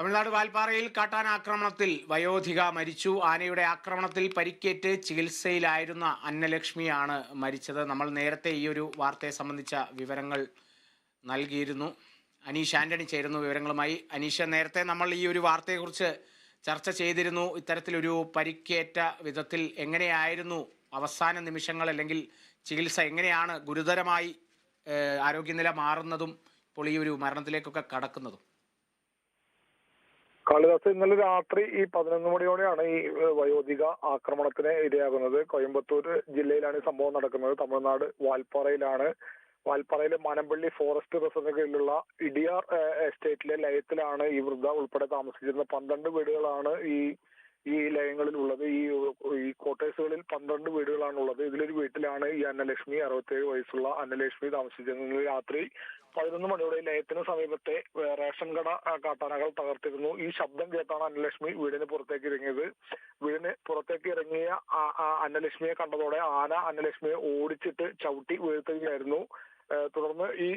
തമിഴ്നാട് വാൽപ്പാറയിൽ കാട്ടാന ആക്രമണത്തിൽ വയോധിക മരിച്ചു. ആനയുടെ ആക്രമണത്തിൽ പരിക്കേറ്റ് ചികിത്സയിലായിരുന്ന അന്നലക്ഷ്മിയാണ് മരിച്ചത്. നമ്മൾ നേരത്തെ ഈ ഒരു വാർത്തയെ സംബന്ധിച്ച വിവരങ്ങൾ നൽകിയിരുന്നു. അനീഷ് ആന്റണി ചേരുന്നു വിവരങ്ങളുമായി. അനീഷ നേരത്തെ നമ്മൾ ഈ ഒരു വാർത്തയെക്കുറിച്ച് ചർച്ച ചെയ്തിരുന്നു. ഇത്തരത്തിലൊരു പരിക്കേറ്റ വിധത്തിൽ എങ്ങനെയായിരുന്നു അവസാന നിമിഷങ്ങൾ അല്ലെങ്കിൽ ചികിത്സ എങ്ങനെയാണ് ഗുരുതരമായി ആരോഗ്യനില മാറുന്നതും ഇപ്പോൾ ഈ ഒരു മരണത്തിലേക്കൊക്കെ കടക്കുന്നതും? കാളിദാസ് ഇന്നലെ രാത്രി ഈ പതിനൊന്ന് മണിയോടെയാണ് ഈ വയോധിക ആക്രമണത്തിന് ഇരയാകുന്നത്. കോയമ്പത്തൂർ ജില്ലയിലാണ് ഈ സംഭവം നടക്കുന്നത്. തമിഴ്നാട് വാൽപ്പാറയിലാണ്. വാൽപ്പാറയിലെ മനമ്പള്ളി ഫോറസ്റ്റ് റിസർവിന് കീഴിലുള്ള ഇടിയാർ എസ്റ്റേറ്റിലെ ലയത്തിലാണ് ഈ വൃദ്ധ ഉൾപ്പെടെ താമസിച്ചിരുന്ന പന്ത്രണ്ട് വീടുകളാണ് ഈ ഈ ലയങ്ങളിൽ ഉള്ളത് ഈ ഈ ക്വാർട്ടേഴ്സുകളിൽ പന്ത്രണ്ട് വീടുകളാണ് ഉള്ളത് ഇതിലൊരു വീട്ടിലാണ് ഈ അന്നലക്ഷ്മി അറുപത്തേഴ് വയസ്സുള്ള അന്നലക്ഷ്മി താമസിച്ചിരുന്നത്. രാത്രി പതിനൊന്ന് മണിയോടെ ലയത്തിന് സമീപത്തെ റേഷൻ കട കാട്ടാനകൾ തകർത്തിരുന്നു. ഈ ശബ്ദം കേട്ടാണ് അന്നലക്ഷ്മി വീടിന് പുറത്തേക്ക് ഇറങ്ങിയത്. വീടിന് പുറത്തേക്ക് ഇറങ്ങിയ അന്നലക്ഷ്മിയെ കണ്ടതോടെ ആന അന്നലക്ഷ്മിയെ ഓടിച്ചിട്ട് ചവിട്ടി വീഴ്ത്തുകയായിരുന്നു. തുടർന്ന് ഈ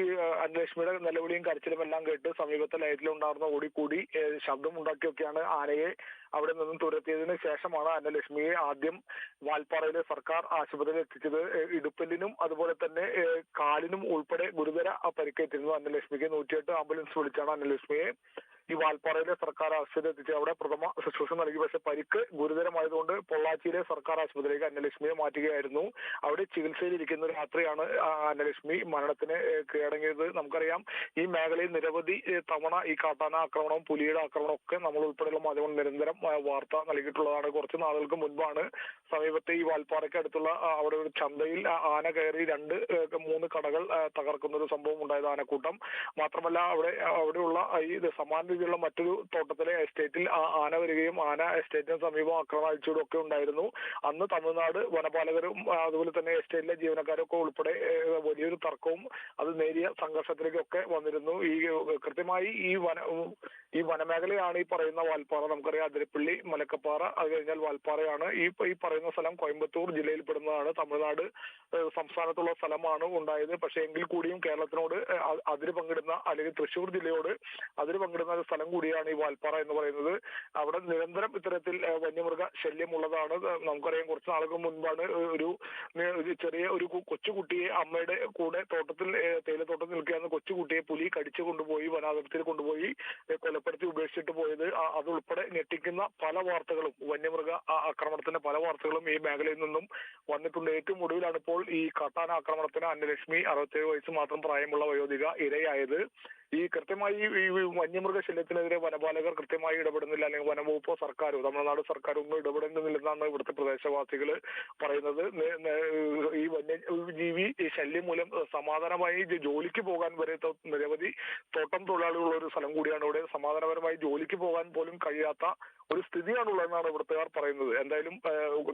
ഈ അന്വേഷണയുടെ നിലവിളിയും കരച്ചിലും എല്ലാം കേട്ട് സമീപത്തെ ലൈറ്റിലുണ്ടായിരുന്ന ഓടിക്കൂടി ശബ്ദം ഉണ്ടാക്കിയൊക്കെയാണ് ആനയെ അവിടെ നിന്നും തുരത്തിയതിന് ശേഷമാണ് അന്നലക്ഷ്മിയെ ആദ്യം വാൽപ്പാറയിലെ സർക്കാർ ആശുപത്രിയിൽ എത്തിച്ചത്. ഇടുപ്പലിനും അതുപോലെ തന്നെ കാലിനും ഉൾപ്പെടെ ഗുരുതര പരിക്കേറ്റിരുന്നു അന്നലക്ഷ്മിക്ക്. നൂറ്റിയെട്ട് ആംബുലൻസ് വിളിച്ചാണ് അന്നലക്ഷ്മിയെ ഈ വാൽപ്പാറയിലെ സർക്കാർ ആശുപത്രി എത്തിച്ച് അവിടെ പ്രഥമ ശുശ്രൂഷ നൽകി. പക്ഷെ പരിക്ക് ഗുരുതരമായതുകൊണ്ട് പൊള്ളാച്ചിയിലെ സർക്കാർ ആശുപത്രിയിലേക്ക് അന്നലക്ഷ്മിയെ മാറ്റുകയായിരുന്നു. അവിടെ ചികിത്സയിലിരിക്കുന്ന രാത്രിയാണ് അന്നലക്ഷ്മി മരണത്തിന് കീഴടങ്ങിയത് നമുക്കറിയാം. ഈ മേഖലയിൽ നിരവധി തവണ ഈ കാട്ടാന ആക്രമണവും പുലിയുടെ ആക്രമണവും ഒക്കെ നമ്മൾ ഉൾപ്പെടെയുള്ള മാധ്യമങ്ങൾ നിരന്തരം വാർത്ത നൽകിയിട്ടുള്ളതാണ്. കുറച്ച് നാളുകൾക്ക് മുൻപാണ് സമീപത്തെ ഈ വാൽപ്പാറയ്ക്ക് അടുത്തുള്ള അവിടെ ഒരു ചന്തയിൽ ആന കയറി രണ്ട് മൂന്ന് കടകൾ തകർക്കുന്ന ഒരു സംഭവം ഉണ്ടായത് ആനക്കൂട്ടം. മാത്രമല്ല അവിടെ അവിടെയുള്ള ഈ സമാന രീതിയിലുള്ള മറ്റൊരു തോട്ടത്തിലെ എസ്റ്റേറ്റിൽ ആന വരികയും ആന എസ്റ്റേറ്റിന് സമീപം ആക്രമണം ഒക്കെ ഉണ്ടായിരുന്നു. അന്ന് തമിഴ്നാട് വനപാലകരും അതുപോലെ തന്നെ എസ്റ്റേറ്റിലെ ജീവനക്കാരൊക്കെ ഉൾപ്പെടെ വലിയൊരു തർക്കവും അത് നേരിയ സംഘർഷത്തിലേക്കൊക്കെ വന്നിരുന്നു. ഈ കൃത്യമായി ഈ വന ഈ വനമേഖലയാണ് ഈ പറയുന്ന വാൽപ്പാറ. നമുക്കറിയാം അതിരപ്പള്ളി മലക്കപ്പാറ അത് കഴിഞ്ഞാൽ വാൽപ്പാറയാണ്. ഈ ഈ പറയുന്ന സ്ഥലം കോയമ്പത്തൂർ ജില്ലയിൽ പെടുന്നതാണ്. തമിഴ്നാട് സംസ്ഥാനത്തുള്ള സ്ഥലമാണ് ഉണ്ടായത്. പക്ഷേ എങ്കിൽ കൂടിയും കേരളത്തിനോട് അതിര് പങ്കിടുന്ന അല്ലെങ്കിൽ തൃശൂർ ജില്ലയോട് അതിര് പങ്കിടുന്ന സ്ഥലം കൂടിയാണ് ഈ വാൽപ്പാറ എന്ന് പറയുന്നത്. അവിടെ നിരന്തരം ഇത്തരത്തിൽ വന്യമൃഗ ശല്യം ഉള്ളതാണ് നമുക്കറിയാം കുറച്ച് നാളുകൾ മുൻപാണ് ഒരു ചെറിയ ഒരു കൊച്ചുകുട്ടിയെ അമ്മയുടെ കൂടെ തോട്ടത്തിൽ തേയിലത്തോട്ടത്തിൽ നിൽക്കുകയെന്ന കൊച്ചുകുട്ടിയെ പുലി കടിച്ചു കൊണ്ടുപോയി വനാതിർത്തിയിൽ കൊണ്ടുപോയി കൊലപ്പെടുത്തി ഉപേക്ഷിച്ചിട്ട് പോയത്. അതുൾപ്പെടെ ഞെട്ടിക്കുന്ന പല വാർത്തകളും വന്യമൃഗ ആക്രമണത്തിന്റെ പല വാർത്തകളും ഈ മേഖലയിൽ നിന്നും വന്നിട്ടുണ്ട്. ഏറ്റവും ഒടുവിലാണ് ഇപ്പോൾ ഈ കാട്ടാന ആക്രമണത്തിന് അന്നലക്ഷ്മി അറുപത്തേഴ് വയസ്സ് മാത്രം പ്രായമുള്ള വയോധിക ഇരയായത്. ഈ കൃത്യമായി ഈ വന്യമൃഗശല്യത്തിനെതിരെ വന്യമൃഗ ശല്യത്തിനെതിരെ വനപാലകർ കൃത്യമായി ഇടപെടുന്നില്ല അല്ലെങ്കിൽ വനംവകുപ്പോ സർക്കാരോ തമിഴ്നാട് സർക്കാരോ ഒന്നും ഇടപെടുന്നില്ലെന്നാണ് ഇവിടുത്തെ പ്രദേശവാസികൾ പറയുന്നത്. ഈ വന്യജീവി ശല്യം മൂലം സമാധാനമായി ജോലിക്ക് പോകാൻ വരെ നിരവധി തോട്ടം തൊഴിലാളികളുള്ള ഒരു സ്ഥലം കൂടിയാണ് ഇവിടെ. സമാധാനപരമായി ജോലിക്ക് പോകാൻ പോലും കഴിയാത്ത ഒരു സ്ഥിതിയാണുള്ളതെന്നാണ് ഇവിടുത്തുകാർ പറയുന്നത്. എന്തായാലും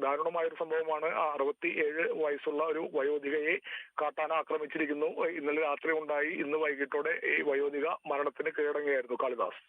ദാരുണമായ ഒരു സംഭവമാണ് അറുപത്തി ഏഴ് വയസ്സുള്ള ഒരു വയോധികയെ കാട്ടാന ആക്രമിച്ചിരിക്കുന്നു. ഇന്നലെ രാത്രി ഉണ്ടായി ഇന്ന് വൈകിട്ടോടെ ഈ വയോധിക മരണത്തിന് കീഴടങ്ങുകയായിരുന്നു കാളിദാസ്.